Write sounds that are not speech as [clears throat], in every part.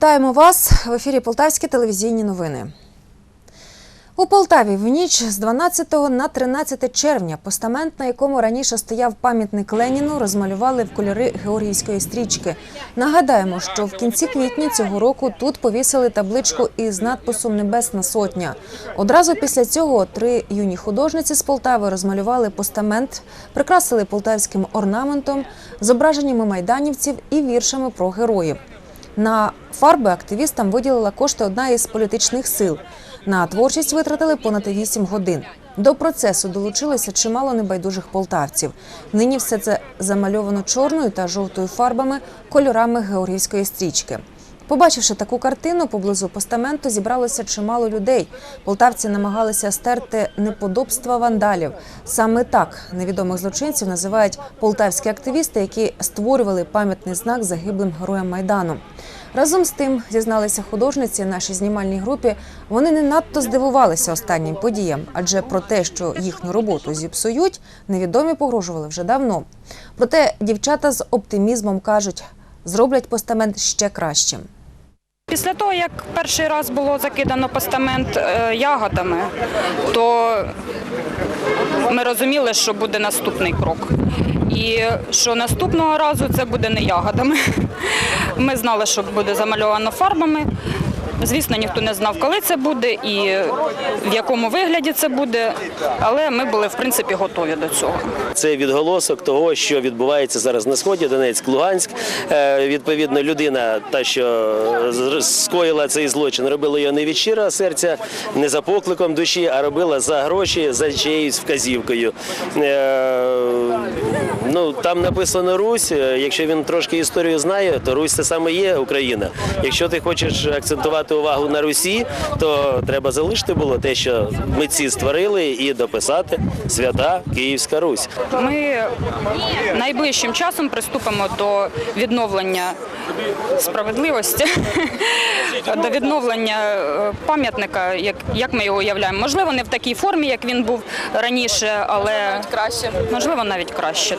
Вітаємо вас в ефірі Полтавські телевізійні новини. У Полтаві в ніч з 12 на 13 червня постамент, на якому раніше стояв пам'ятник Леніну, розмалювали в кольори георгіївської стрічки. Нагадаємо, що в кінці квітня цього року тут повісили табличку із надписом Небесна сотня. Одразу після цього три юні художниці з Полтави розмалювали постамент, прикрасили полтавським орнаментом, зображеннями майданівців і віршами про героїв. На фарби активістам виділила кошти одна із політичних сил. На творчість витратили понад 8 годин. До процесу долучилося чимало небайдужих полтавців. Нині все це замальовано чорною та жовтою фарбами, кольорами георгівської стрічки. Побачивши таку картину, поблизу постаменту зібралося чимало людей. Полтавці намагалися стерти неподобства вандалів. Саме так невідомих злочинців називають полтавські активісти, які створювали пам'ятний знак загиблим героям майдану. Разом з тим, зізналися художниці нашій знімальній групі, вони не надто здивувалися останнім подіям, адже про те, що їхню роботу зіпсують, невідомі погрожували вже давно. Проте дівчата з оптимізмом кажуть, зроблять постамент ще кращим. Після того, як перший раз було закидано постамент е, ягодами, то ми розуміли, що буде наступний крок. І що наступного разу це буде не ягодами. [laughs] Ми знали, що буде замальовано фарбами. Звісно, ніхто не знав, коли це буде і в якому вигляді це буде, але ми були в принципі готові до цього. Це відголосок того, що відбувається зараз на сході, Донецьк, Луганськ. Е, Відповідно, людина, та що скоїла цей злочин, робила його не від щирого серця, не за покликом душі, а робила за гроші, за чиєюсь вказівкою. Ну там написано Русь. Е, Якщо він трошки історію знає, то Русь це саме є Україна. Якщо ти хочеш акцентувати увагу на Русі, то треба залишити було те, що митці створили, і дописати свята Київська Русь. Ми найближчим часом приступимо до відновлення справедливості, [laughs] до відновлення е, пам'ятника, як, як ми його уявляємо. Можливо, не в такій формі, як він був раніше, але краще. можливо, навіть краще.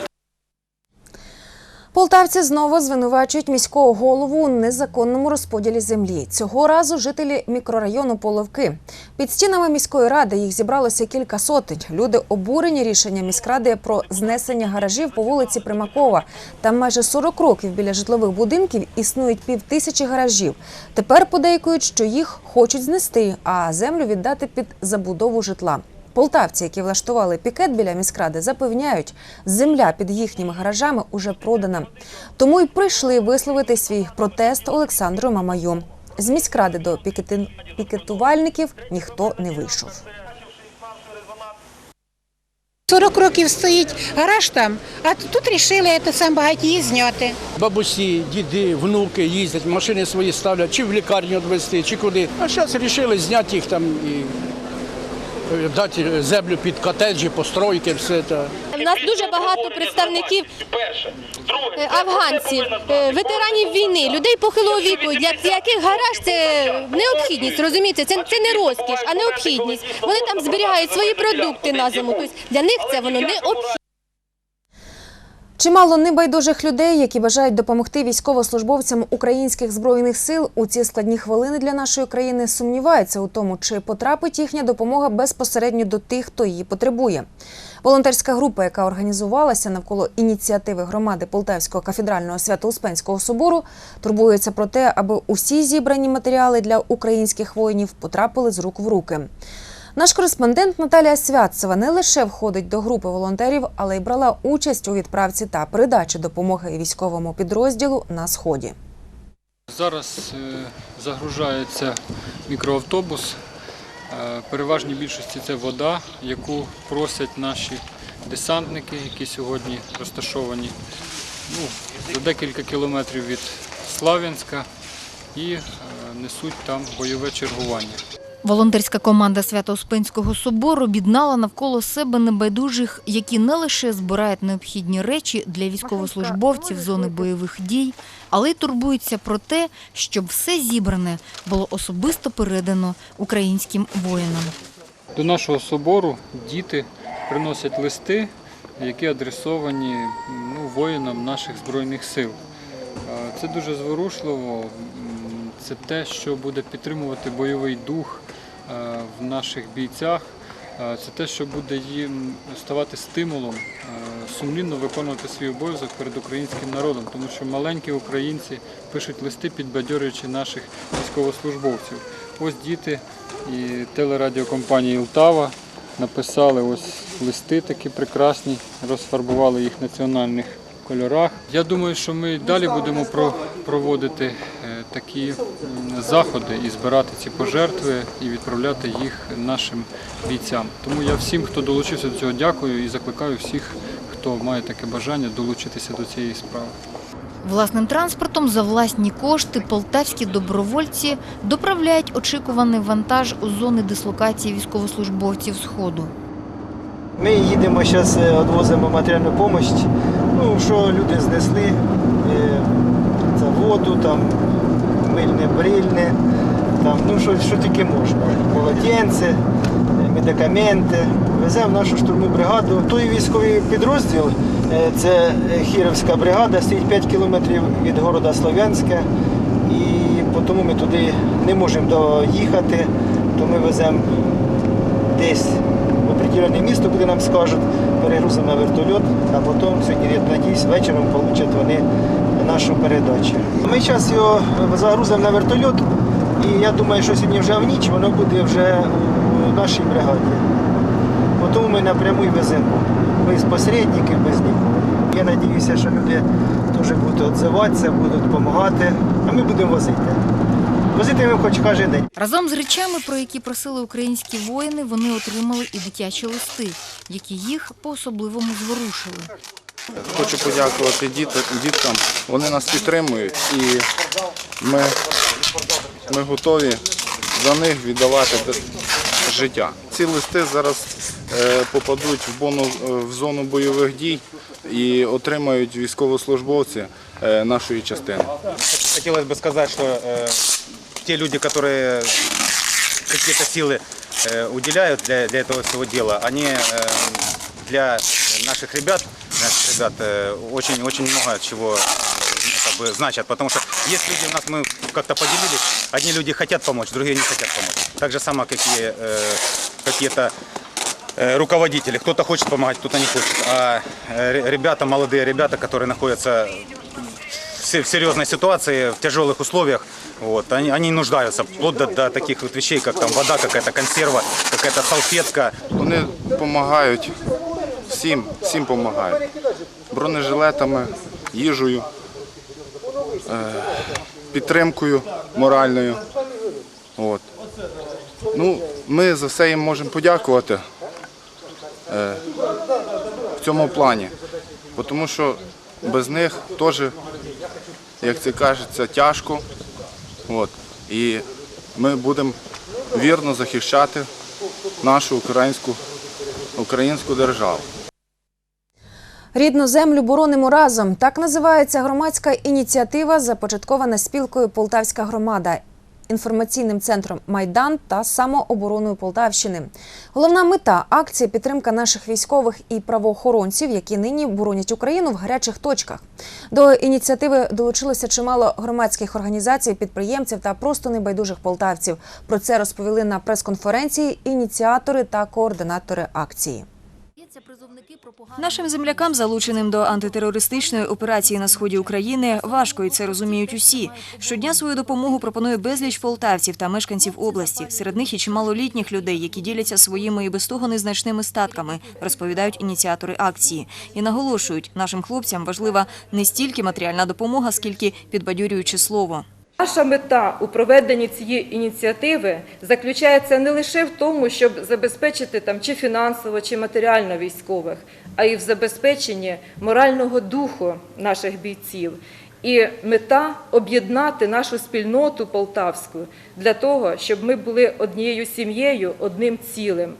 Полтавці знову звинувачують міського голову у незаконному розподілі землі. Цього разу жителі мікрорайону Половки. Під стінами міської ради їх зібралося кілька сотень. Люди обурені рішенням міськради про знесення гаражів по вулиці Примакова. Там майже 40 років біля житлових будинків існують півтисячі гаражів. Тепер подейкують, що їх хочуть знести, а землю віддати під забудову житла. Полтавці, які влаштували пікет біля міськради, запевняють, земля під їхніми гаражами уже продана. Тому й прийшли висловити свій протест Олександру Мамаю. З міськради до пікети- пікетувальників ніхто не вийшов. 40 років стоїть гараж там, а тут рішили це сам багатії зняти. Бабусі, діди, внуки їздять, машини свої ставлять, чи в лікарню відвезти, чи куди. А зараз вирішили зняти їх там і дати землю під котеджі, постройки, все це. У нас дуже багато представників е, афганців, е, ветеранів війни, людей похилого віку, для яких гараж це необхідність, розумієте? Це, це не розкіш, а необхідність. Вони там зберігають свої продукти на зиму. Тобто для них це воно необхідність. Чимало небайдужих людей, які бажають допомогти військовослужбовцям українських збройних сил у ці складні хвилини для нашої країни, сумніваються у тому, чи потрапить їхня допомога безпосередньо до тих, хто її потребує. Волонтерська група, яка організувалася навколо ініціативи громади Полтавського кафедрального свято-успенського собору, турбується про те, аби усі зібрані матеріали для українських воїнів потрапили з рук в руки. Наш кореспондент Наталія Святцева не лише входить до групи волонтерів, але й брала участь у відправці та передачі допомоги військовому підрозділу на сході. Зараз е, загружається мікроавтобус. Е, Переважній більшості це вода, яку просять наші десантники, які сьогодні розташовані ну, за декілька кілометрів від Слав'янська і е, несуть там бойове чергування. Волонтерська команда Свято-Успенського собору об'єднала навколо себе небайдужих, які не лише збирають необхідні речі для військовослужбовців зони бойових дій, але й турбуються про те, щоб все зібране було особисто передано українським воїнам. До нашого собору діти приносять листи, які адресовані ну, воїнам наших Збройних сил. Це дуже зворушливо. Це те, що буде підтримувати бойовий дух в наших бійцях. Е, Це те, що буде їм ставати стимулом е, сумлінно виконувати свій обов'язок перед українським народом, тому що маленькі українці пишуть листи, підбадьорюючи наших військовослужбовців. Ось діти і телерадіокомпанії Лтава написали ось листи такі прекрасні, розфарбували їх в національних кольорах. Я думаю, що ми далі будемо проводити е, такі заходи і збирати ці пожертви і відправляти їх нашим бійцям. Тому я всім, хто долучився до цього, дякую і закликаю всіх, хто має таке бажання, долучитися до цієї справи. Власним транспортом за власні кошти полтавські добровольці доправляють очікуваний вантаж у зони дислокації військовослужбовців Сходу. Ми їдемо зараз, відвозимо матеріальну допомогу. Ну, що люди знесли, е, це воду, там, мильне брильне, там, ну, що, що тільки можна. Полотенце, е, медикаменти. Веземо нашу штурму бригаду. Той військовий підрозділ, е, це Хіровська бригада, стоїть 5 кілометрів від города Слов'янська. І тому ми туди не можемо доїхати, то ми веземо десь в определене місто, куди нам скажуть, перегрузимо на вертольот, а потім сьогодні, я надіюсь, вечором получать вони нашу передачу. Ми зараз його загрузимо на вертольот, і я думаю, що сьогодні вже в ніч воно буде вже у нашій бригаді. Тому ми напряму і веземо. Без посередників, без нікого. Я сподіваюся, що люди теж будуть відзиватися, будуть допомагати, а ми будемо возити. Возити ми хоч кожен день. Разом з речами, про які просили українські воїни, вони отримали і дитячі листи, які їх по-особливому зворушили. Хочу подякувати діт- діткам. Вони нас підтримують і ми, ми готові за них віддавати д- життя. Ці листи зараз е, попадуть в, бону, е, в зону бойових дій і отримають військовослужбовці е, нашої частини. Хотелось бы сказать, что э, те люди, которые какие-то силы э, уделяют для, для этого всего дела, они э, для наших ребят, наших ребят э, очень, очень много чего э, как бы, значат, потому что есть люди у нас, мы как-то поделились, одни люди хотят помочь, другие не хотят помочь. Так же само, как э, какие-то э, руководители. Кто-то хочет помогать, кто-то не хочет. А э, ре- ребята, молодые ребята, которые находятся в се- в серьезной ситуации, в тяжелых условиях, вот, они, они нуждаются вплоть до, до таких вот вещей, как там вода, какая-то консерва, какая-то салфетка. Вони допомагають всім, всім допомагають. Бронежилетами, їжею, е, підтримкою моральною. От. Ну, ми за все їм можемо подякувати е, в цьому плані, тому що без них теж, як це кажеться, тяжко. От. І ми будемо вірно захищати нашу українську, українську державу. Рідну землю боронимо разом. Так називається громадська ініціатива, започаткована спілкою Полтавська громада, інформаційним центром Майдан та самообороною Полтавщини. Головна мета акції підтримка наших військових і правоохоронців, які нині боронять Україну в гарячих точках. До ініціативи долучилося чимало громадських організацій, підприємців та просто небайдужих полтавців. Про це розповіли на прес-конференції ініціатори та координатори акції. Нашим землякам, залученим до антитерористичної операції на сході України, важко і це розуміють усі. Щодня свою допомогу пропонує безліч полтавців та мешканців області. Серед них і чимало літніх людей, які діляться своїми і без того незначними статками, розповідають ініціатори акції. І наголошують, нашим хлопцям важлива не стільки матеріальна допомога, скільки підбадьорююче слово. Наша мета у проведенні цієї ініціативи заключається не лише в тому, щоб забезпечити там чи фінансово, чи матеріально військових, а й в забезпеченні морального духу наших бійців. І мета об'єднати нашу спільноту полтавську для того, щоб ми були однією сім'єю, одним цілим.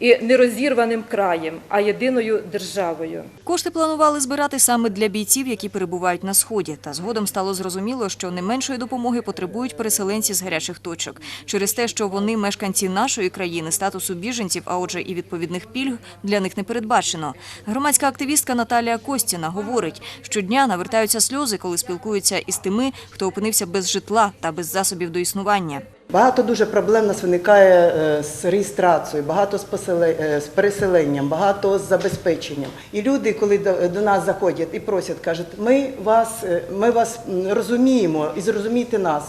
І нерозірваним краєм, а єдиною державою. Кошти планували збирати саме для бійців, які перебувають на сході. Та згодом стало зрозуміло, що не меншої допомоги потребують переселенці з гарячих точок. Через те, що вони мешканці нашої країни, статусу біженців, а отже, і відповідних пільг для них не передбачено. Громадська активістка Наталія Костіна говорить, щодня навертаються сльози, коли спілкуються із тими, хто опинився без житла та без засобів до існування. Багато дуже проблем у нас виникає е, з реєстрацією, багато е, з переселенням, багато з забезпеченням. І люди, коли до, до нас заходять і просять, кажуть, ми вас, е, ми вас розуміємо і зрозумійте нас.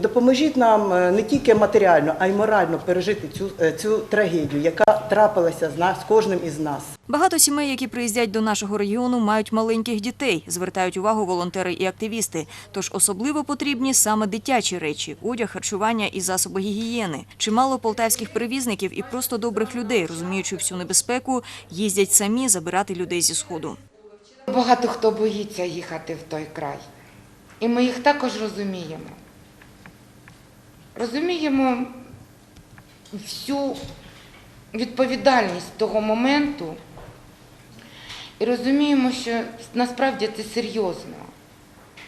Допоможіть нам е, не тільки матеріально, а й морально пережити цю, е, цю трагедію, яка трапилася з нас з кожним із нас. Багато сімей, які приїздять до нашого регіону, мають маленьких дітей, звертають увагу волонтери і активісти. Тож особливо потрібні саме дитячі речі, одяг, харчування і засоби гігієни. Чимало полтавських перевізників і просто добрих людей, розуміючи всю небезпеку, їздять самі забирати людей зі сходу. Багато хто боїться їхати в той край. І ми їх також розуміємо. Розуміємо всю відповідальність того моменту і розуміємо, що насправді це серйозно.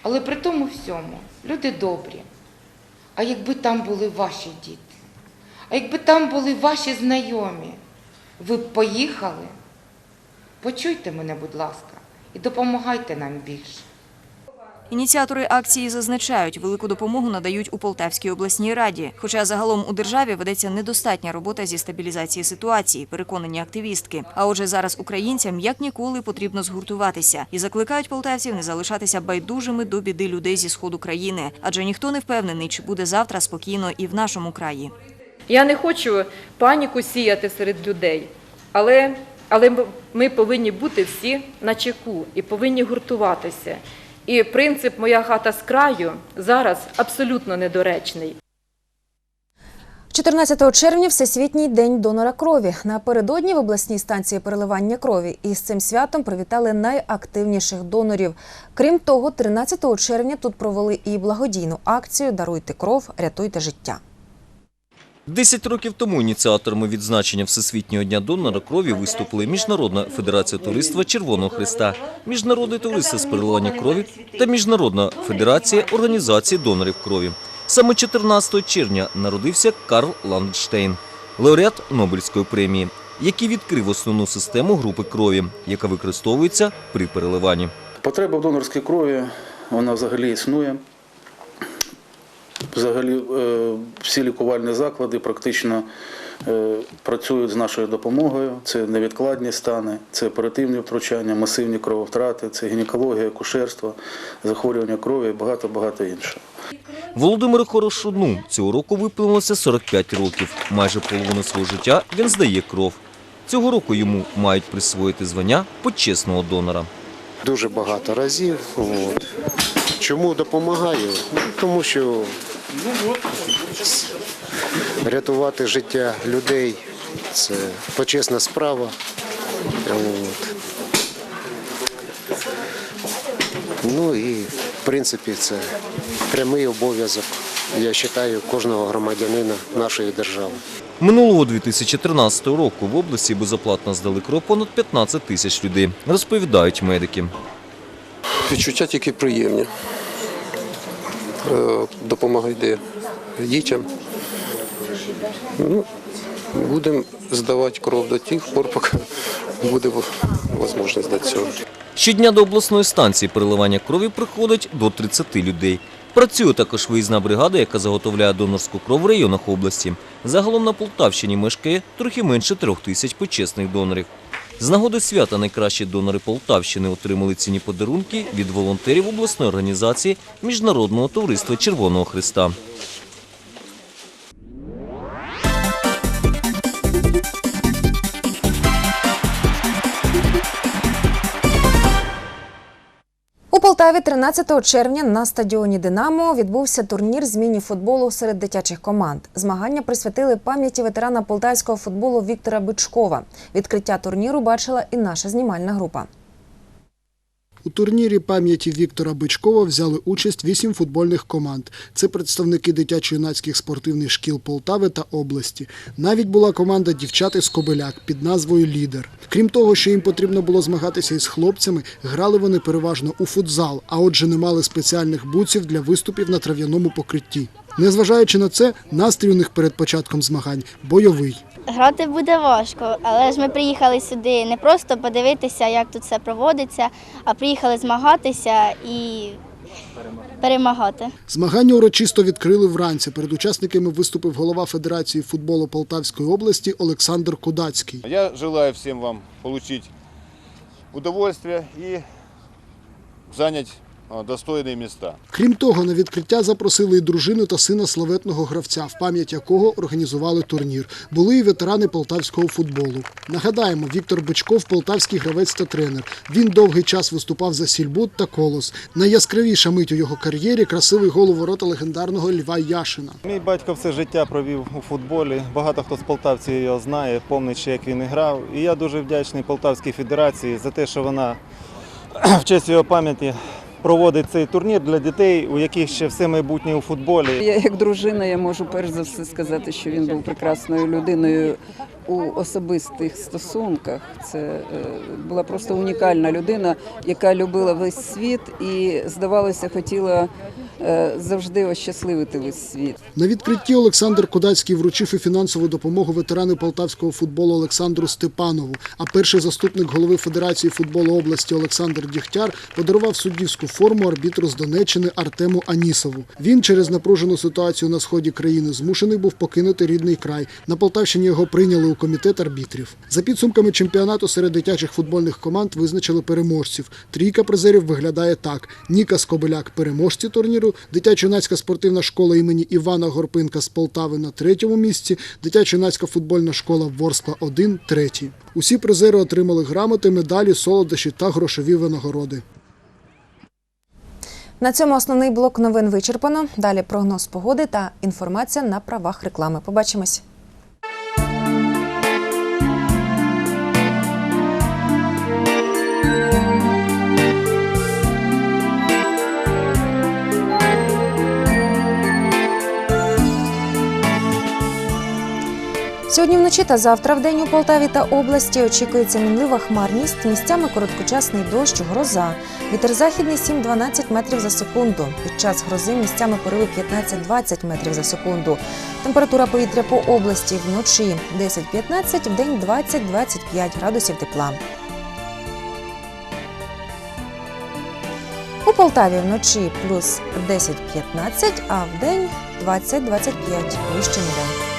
Але при тому всьому люди добрі. А якби там були ваші діти, а якби там були ваші знайомі, ви б поїхали? Почуйте мене, будь ласка, і допомагайте нам більше. Ініціатори акції зазначають, велику допомогу надають у Полтавській обласній раді. Хоча загалом у державі ведеться недостатня робота зі стабілізації ситуації, переконані активістки. А отже, зараз українцям як ніколи потрібно згуртуватися і закликають полтавців не залишатися байдужими до біди людей зі сходу країни, адже ніхто не впевнений, чи буде завтра спокійно і в нашому краї. Я не хочу паніку сіяти серед людей, але, але ми- повинні бути всі на чеку і повинні гуртуватися. І принцип Моя хата з краю зараз абсолютно недоречний. 14 червня Всесвітній день донора крові. Напередодні в обласній станції переливання крові із цим святом привітали найактивніших донорів. Крім того, 13 червня тут провели і благодійну акцію Даруйте кров, рятуйте життя. Десять років тому ініціаторами відзначення Всесвітнього дня донора крові виступили Міжнародна федерація туристства Червоного Христа, Міжнародне товариство з переливання крові та Міжнародна федерація організації донорів крові. Саме 14 червня народився Карл Ландштейн, лауреат Нобелівської премії, який відкрив основну систему групи крові, яка використовується при переливанні. Потреба в донорській крові, вона взагалі існує. Взагалі е, всі лікувальні заклади практично е, працюють з нашою допомогою. Це невідкладні стани, це оперативні втручання, масивні крововтрати, це гінекологія, акушерство, захворювання крові і багато-багато іншого. Володимиру Хорошуну цього року виповнилося 45 років. Майже половину свого життя він здає кров. Цього року йому мають присвоїти звання почесного донора. Дуже багато разів. От. Чому допомагаю? Ну, Тому що рятувати життя людей це почесна справа. От. Ну і в принципі це прямий обов'язок, я вважаю, кожного громадянина нашої держави. Минулого 2013 року в області безоплатно здали кров понад 15 тисяч людей, розповідають медики. Відчуття тільки приємні. Е, Допомога йде дітям. Ну, будемо здавати кров до тих пор, поки буде можливість до цього. Щодня до обласної станції переливання крові приходить до 30 людей. Працює також виїзна бригада, яка заготовляє донорську кров в районах області. Загалом на Полтавщині мешкає трохи менше трьох тисяч почесних донорів. З нагоди свята найкращі донори Полтавщини отримали ціні подарунки від волонтерів обласної організації Міжнародного товариства Червоного Христа. Полтаві 13 червня на стадіоні Динамо відбувся турнір з міні-футболу серед дитячих команд. Змагання присвятили пам'яті ветерана полтавського футболу Віктора Бичкова. Відкриття турніру бачила і наша знімальна група. У турнірі пам'яті Віктора Бичкова взяли участь вісім футбольних команд. Це представники дитячо-юнацьких спортивних шкіл Полтави та області. Навіть була команда дівчат із Кобиляк під назвою Лідер. Крім того, що їм потрібно було змагатися із хлопцями, грали вони переважно у футзал, а отже, не мали спеціальних буців для виступів на трав'яному покритті. Незважаючи на це, настрій у них перед початком змагань бойовий. Грати буде важко, але ж ми приїхали сюди не просто подивитися, як тут все проводиться, а приїхали змагатися і перемагати. Змагання урочисто відкрили вранці. Перед учасниками виступив голова Федерації футболу Полтавської області Олександр Кудацький. Я желаю всем вам получить удовольствие и занять а, достойные места. Крім того, на відкриття запросили і дружину та сина славетного гравця, в пам'ять якого організували турнір. Були і ветерани полтавського футболу. Нагадаємо, Віктор Бичков полтавський гравець та тренер. Він довгий час виступав за Сільбут та Колос. Найяскравіша мить у його кар'єрі красивий гол у ворота легендарного Льва Яшина. Мій батько все життя провів у футболі. Багато хто з полтавців його знає, помнить ще, як він грав. І я дуже вдячний Полтавській федерації за те, що вона [clears throat] в честь його пам'яті проводить цей турнір для дітей, у яких ще все майбутнє у футболі. Я як дружина, я можу перш за все сказати, що він був прекрасною людиною у особистих стосунках. Це е, була просто унікальна людина, яка любила весь світ і, здавалося, хотіла е, завжди ощасливити весь світ. На відкритті Олександр Кудацький вручив і фінансову допомогу ветерану полтавського футболу Олександру Степанову. А перший заступник голови Федерації футболу області Олександр Дігтяр подарував суддівську форму арбітру з Донеччини Артему Анісову. Він через напружену ситуацію на сході країни змушений був покинути рідний край. На Полтавщині його прийняли у комітет арбітрів. За підсумками чемпіонату серед дитячих футбольних команд визначили переможців. Трійка призерів виглядає так: Ніка Скобеляк переможці турніру, дитячо-юнацька спортивна школа імені Івана Горпинка з Полтави на третьому місці, дитячо-юнацька футбольна школа Ворскла 1 третій. Усі призери отримали грамоти, медалі, солодощі та грошові винагороди. На цьому основний блок новин вичерпано. Далі прогноз погоди та інформація на правах реклами. Побачимось. Сьогодні вночі та завтра в день у Полтаві та області очікується мінлива хмарність, місцями короткочасний дощ, гроза. Вітер західний 7-12 метрів за секунду. Під час грози місцями пориви 15-20 метрів за секунду. Температура повітря по області вночі 10-15, в день 20-25 градусів тепла. У Полтаві вночі плюс 10-15, а в день 20-25 вище нуля.